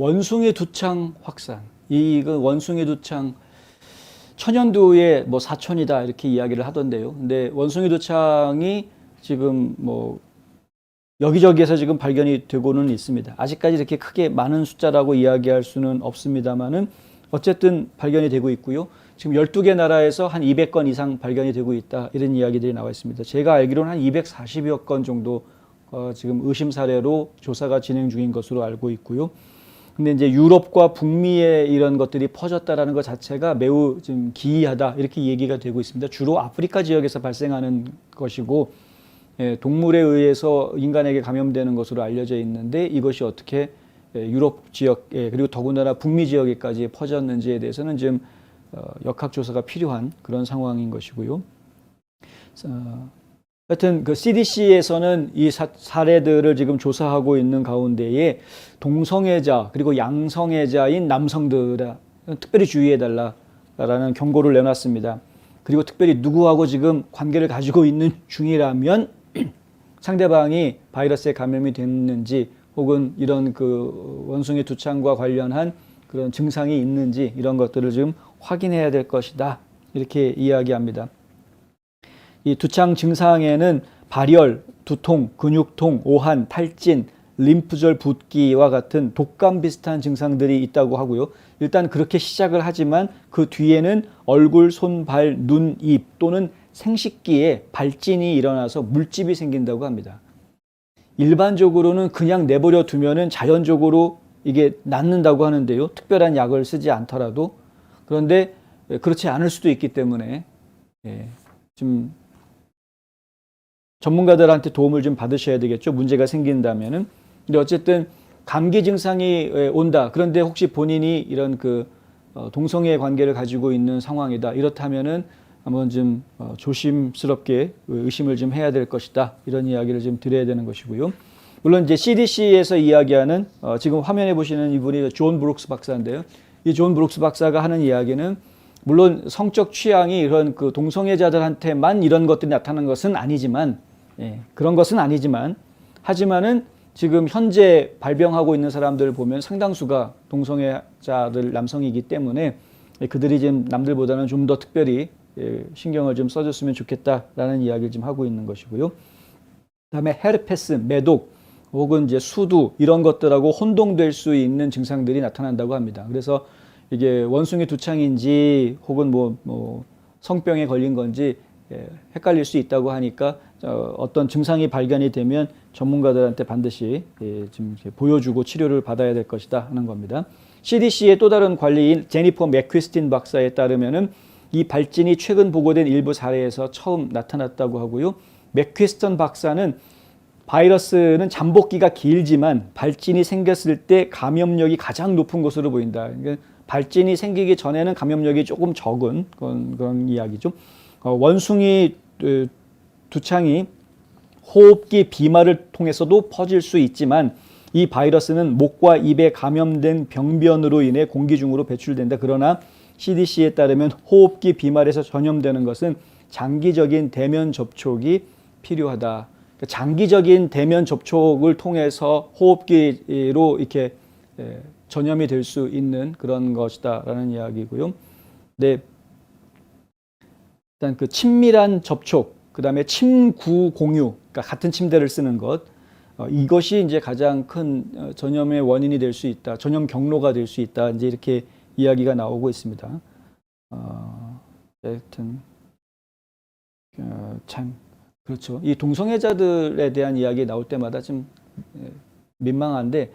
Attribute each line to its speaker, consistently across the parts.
Speaker 1: 원숭이 두창 확산. 이그 원숭이 두창 천연두의 뭐 사촌이다 이렇게 이야기를 하던데요. 근데 원숭이 두창이 지금 뭐 여기저기에서 지금 발견이 되고는 있습니다. 아직까지 이렇게 크게 많은 숫자라고 이야기할 수는 없습니다만은 어쨌든 발견이 되고 있고요. 지금 12개 나라에서 한 200건 이상 발견이 되고 있다. 이런 이야기들이 나와 있습니다. 제가 알기로는 한 240여 건 정도 어, 지금 의심 사례로 조사가 진행 중인 것으로 알고 있고요. 근데 이제 유럽과 북미에 이런 것들이 퍼졌다라는 것 자체가 매우 좀 기이하다 이렇게 얘기가 되고 있습니다. 주로 아프리카 지역에서 발생하는 것이고 예, 동물에 의해서 인간에게 감염되는 것으로 알려져 있는데 이것이 어떻게 예, 유럽 지역 예, 그리고 더군다나 북미 지역에까지 퍼졌는지에 대해서는 지금 어, 역학 조사가 필요한 그런 상황인 것이고요. 어, 하여튼 그 CDC에서는 이 사, 사례들을 지금 조사하고 있는 가운데에 동성애자 그리고 양성애자인 남성들에 특별히 주의해 달라라는 경고를 내놨습니다. 그리고 특별히 누구하고 지금 관계를 가지고 있는 중이라면 상대방이 바이러스에 감염이 됐는지 혹은 이런 그 원숭이 두창과 관련한 그런 증상이 있는지 이런 것들을 지금 확인해야 될 것이다. 이렇게 이야기합니다. 이 두창 증상에는 발열, 두통, 근육통, 오한, 탈진, 림프절 붓기와 같은 독감 비슷한 증상들이 있다고 하고요. 일단 그렇게 시작을 하지만 그 뒤에는 얼굴, 손, 발, 눈, 입 또는 생식기에 발진이 일어나서 물집이 생긴다고 합니다. 일반적으로는 그냥 내버려 두면은 자연적으로 이게 낫는다고 하는데요. 특별한 약을 쓰지 않더라도 그런데 그렇지 않을 수도 있기 때문에 예, 좀 전문가들한테 도움을 좀 받으셔야 되겠죠. 문제가 생긴다면은. 근데 어쨌든 감기 증상이 온다. 그런데 혹시 본인이 이런 그 어, 동성애 관계를 가지고 있는 상황이다. 이렇다면은 한번 좀 어, 조심스럽게 의심을 좀 해야 될 것이다. 이런 이야기를 좀 드려야 되는 것이고요. 물론 이제 CDC에서 이야기하는 어, 지금 화면에 보시는 이분이 존 브룩스 박사인데요. 이 존 브룩스 박사가 하는 이야기는 물론 성적 취향이 이런 그 동성애자들한테만 이런 것들이 나타나는 것은 아니지만 예, 그런 것은 아니지만 하지만은 지금 현재 발병하고 있는 사람들을 보면 상당수가 동성애자들 남성이기 때문에 그들이 지금 남들보다는 좀 더 특별히 예, 신경을 좀 써줬으면 좋겠다라는 이야기를 좀 하고 있는 것이고요. 그다음에 헤르페스, 매독 혹은 이제 수두 이런 것들하고 혼동될 수 있는 증상들이 나타난다고 합니다. 그래서 이게 원숭이 두창인지 혹은 뭐, 뭐 성병에 걸린 건지 예, 헷갈릴 수 있다고 하니까 어, 어떤 증상이 발견이 되면 전문가들한테 반드시 예, 좀 보여주고 치료를 받아야 될 것이다 하는 겁니다. CDC의 또 다른 관리인 제니퍼 맥퀴스틴 박사에 따르면은 이 발진이 최근 보고된 일부 사례에서 처음 나타났다고 하고요. 맥퀴스턴 박사는 바이러스는 잠복기가 길지만 발진이 생겼을 때 감염력이 가장 높은 것으로 보인다. 그러니까 발진이 생기기 전에는 감염력이 조금 적은 그런, 그런 이야기죠. 어, 원숭이 어, 두 창이 호흡기 비말을 통해서도 퍼질 수 있지만 이 바이러스는 목과 입에 감염된 병변으로 인해 공기 중으로 배출된다. 그러나 CDC에 따르면 호흡기 비말에서 전염되는 것은 장기적인 대면 접촉이 필요하다. 그러니까 장기적인 대면 접촉을 통해서 호흡기로 이렇게 전염이 될 수 있는 그런 것이다라는 이야기고요. 네. 일단 그 친밀한 접촉, 그 다음에 침구 공유, 그러니까 같은 침대를 쓰는 것, 어, 이것이 이제 가장 큰 어, 전염의 원인이 될 수 있다, 전염 경로가 될 수 있다, 이제 이렇게 이야기가 나오고 있습니다. 어, 하여튼 어, 참 그렇죠. 이 동성애자들에 대한 이야기 나올 때마다 좀 예, 민망한데,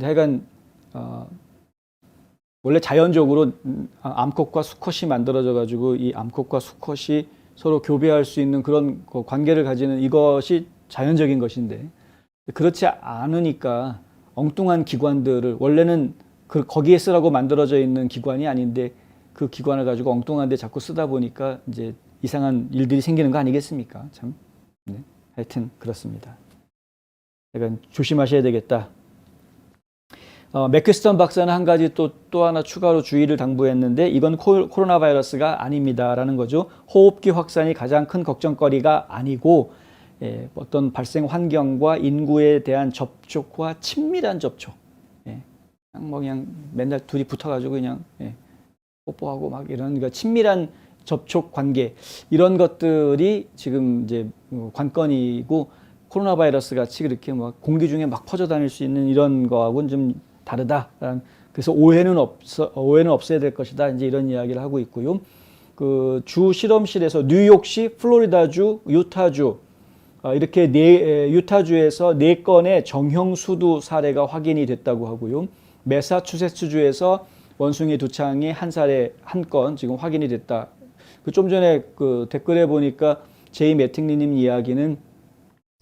Speaker 1: 하여간 어, 원래 자연적으로 암컷과 수컷이 만들어져 가지고 이 암컷과 수컷이 서로 교배할 수 있는 그런 그 관계를 가지는 이것이 자연적인 것인데 그렇지 않으니까 엉뚱한 기관들을 원래는 그 거기에 쓰라고 만들어져 있는 기관이 아닌데 그 기관을 가지고 엉뚱한데 자꾸 쓰다 보니까 이제 이상한 일들이 생기는 거 아니겠습니까? 참. 네. 하여튼 그렇습니다. 약간 조심하셔야 되겠다. 어, 맥퀴스턴 박사는 한 가지 또, 또 하나 추가로 주의를 당부했는데 이건 코, 코로나 바이러스가 아닙니다라는 거죠. 호흡기 확산이 가장 큰 걱정거리가 아니고 예, 어떤 발생 환경과 인구에 대한 접촉과 친밀한 접촉. 예, 그냥 뭐 그냥 맨날 둘이 붙어가지고 그냥 예, 뽀뽀하고 막 이런 그러니까 친밀한 접촉 관계 이런 것들이 지금 이제 어, 관건이고 코로나 바이러스 같이 그렇게 막 공기 중에 막 퍼져 다닐 수 있는 이런 거하고는 좀 다르다. 그래서 오해는 없어 오해는 없어야 될 것이다. 이제 이런 이야기를 하고 있고요. 그 주 실험실에서 뉴욕시, 플로리다주, 유타주 어, 이렇게 네 에, 유타주에서 네 건의 정형 수두 사례가 확인이 됐다고 하고요. 메사추세츠주에서 원숭이 두 창이 한 살에 한건 지금 확인이 됐다. 그 좀 전에 그 댓글에 보니까 제이 매팅리님 이야기는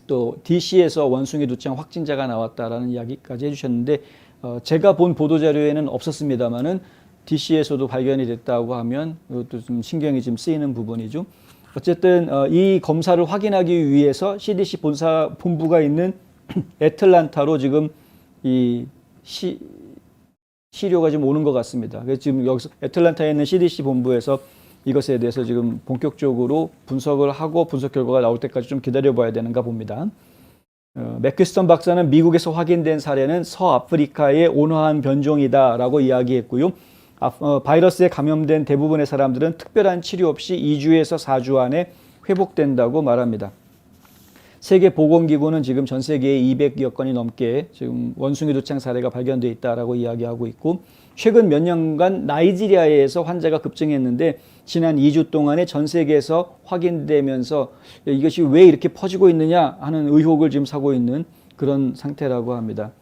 Speaker 1: 또 DC에서 원숭이 두 창 확진자가 나왔다라는 이야기까지 해주셨는데 어, 제가 본 보도 자료에는 없었습니다만은 DC에서도 발견이 됐다고 하면 이것도 좀 신경이 좀 쓰이는 부분이죠. 어쨌든 어, 이 검사를 확인하기 위해서 CDC 본사 본부가 있는 애틀란타로 지금 이 시, 시료가 지금 오는 것 같습니다. 그래서 지금 여기서 애틀란타에 있는 CDC 본부에서 이것에 대해서 지금 본격적으로 분석을 하고 분석 결과가 나올 때까지 좀 기다려봐야 되는가 봅니다. 어, 맥퀴스턴 박사는 미국에서 확인된 사례는 서아프리카의 온화한 변종이다라고 이야기했고요. 아, 어, 바이러스에 감염된 대부분의 사람들은 특별한 치료 없이 2주에서 4주 안에 회복된다고 말합니다. 세계보건기구는 지금 전 세계에 200여 건이 넘게 지금 원숭이 도창 사례가 발견돼 있다라고 이야기하고 있고 최근 몇 년간 나이지리아에서 환자가 급증했는데 지난 2주 동안에 전 세계에서 확인되면서 이것이 왜 이렇게 퍼지고 있느냐 하는 의혹을 지금 사고 있는 그런 상태라고 합니다.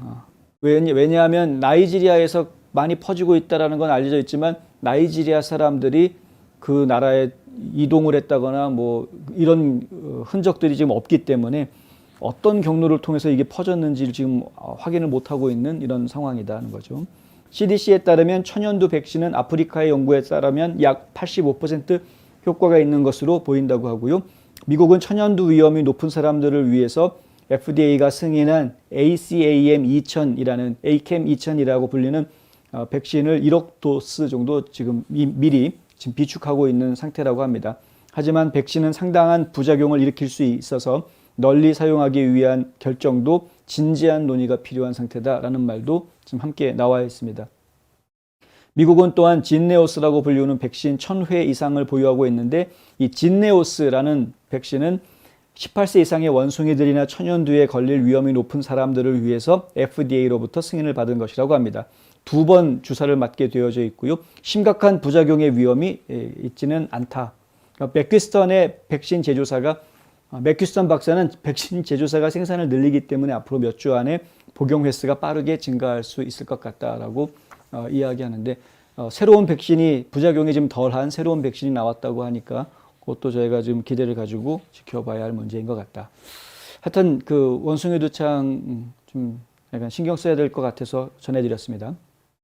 Speaker 1: 아, 왜냐- 왜냐 하면 나이지리아에서 많이 퍼지고 있다라는 건 알려져 있지만 나이지리아 사람들이 그 나라에 이동을 했다거나 뭐 이런 어, 흔적들이 지금 없기 때문에 어떤 경로를 통해서 이게 퍼졌는지를 지금 어, 확인을 못 하고 있는 이런 상황이다는 거죠. CDC에 따르면 천연두 백신은 아프리카의 연구에 따르면 약 85% 효과가 있는 것으로 보인다고 하고요. 미국은 천연두 위험이 높은 사람들을 위해서 FDA가 승인한 ACAM 2000이라는 ACAM 2000이라고 불리는 어, 백신을 1억 도스 정도 지금 미, 미리 지금 비축하고 있는 상태라고 합니다. 하지만 백신은 상당한 부작용을 일으킬 수 있어서 널리 사용하기 위한 결정도 진지한 논의가 필요한 상태다라는 말도 지금 함께 나와 있습니다. 미국은 또한 진네오스라고 불리우는 백신 1000회 이상을 보유하고 있는데 이 진네오스라는 백신은 18세 이상의 원숭이들이나 천연두에 걸릴 위험이 높은 사람들을 위해서 FDA로부터 승인을 받은 것이라고 합니다. 두 번 주사를 맞게 되어져 있고요. 심각한 부작용의 위험이 예, 있지는 않다. 그러니까 맥퀴스턴의 백신 제조사가 아, 맥퀴스턴 박사는 백신 제조사가 생산을 늘리기 때문에 앞으로 몇 주 안에 복용 횟수가 빠르게 증가할 수 있을 것 같다라고 어, 이야기하는데 어, 새로운 백신이 부작용이 좀 덜한 새로운 백신이 나왔다고 하니까 그것도 저희가 지금 기대를 가지고 지켜봐야 할 문제인 것 같다. 하여튼 그 원숭이 두창 음, 좀 약간 신경 써야 될 것 같아서 전해드렸습니다.